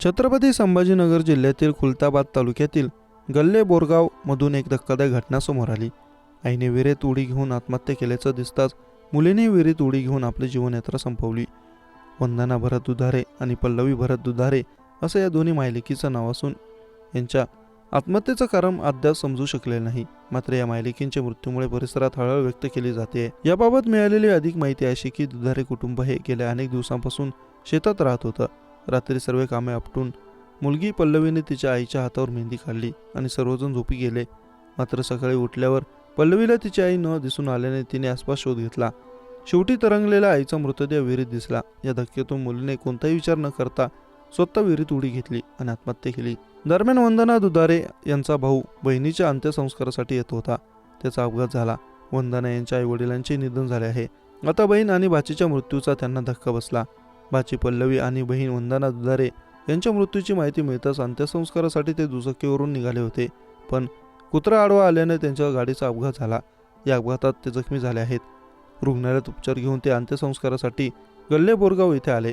छत्रपती संभाजीनगर जिल्ह्यातील खुलताबाद तालुक्यातील गल्ले बोरगाव मधून एक धक्कादायक घटना समोर आली. आईने विहिरीत उडी घेऊन आत्महत्या केल्याचं दिसताच मुलीने विहिरीत उडी घेऊन आपली जीवनयात्रा संपवली. वंदना भरत दुधारे आणि पल्लवी भरत दुधारे असं या दोन्ही मायलिकीचं नाव असून यांच्या आत्महत्येचं कारण अद्याप समजू शकले नाही. मात्र या मायलिकींच्या मृत्यूमुळे परिसरात हळहळ व्यक्त केली जाते. याबाबत मिळालेली अधिक माहिती अशी की दुधारे कुटुंब हे गेल्या अनेक दिवसांपासून शेतात राहत होतं. रात्री सर्व कामे आपटून मुलगी पल्लवीने तिच्या आईच्या हातावर मेहंदी काढली आणि सर्वजण झोपी गेले. मात्र सकाळी उठल्यावर पल्लवीला तिची आई न दिसून आल्याने तिने आसपास शोध घेतला. शेवटी तरंगलेला आईचा मृतदेह विहिरीत दिसला. या धक्क्यातून मुलीने कोणताही विचार न करता स्वतः विहिरीत उडी घेतली आणि आत्महत्या केली. दरम्यान वंदना दुधारे यांचा भाऊ बहिणीच्या अंत्यसंस्कारासाठी येत होता. त्याचा अपघात झाला. वंदना यांच्या आई वडिलांचे निधन झाले आहे. आता बहीण आणि भाचीच्या मृत्यूचा त्यांना धक्का बसला. भाची पल्लवी आणि बहीण वंदना दुधारे यांच्या मृत्यूची माहिती मिळताच अंत्यसंस्कारासाठी ते दुचाकीवरून निघाले होते. पण कुत्रा आडवा आल्याने त्यांच्या गाडीचा अपघात झाला. या अपघातात ते जखमी झाले आहेत. रुग्णालयात उपचार घेऊन ते अंत्यसंस्कारासाठी गल्ले बोरगाव येथे आले.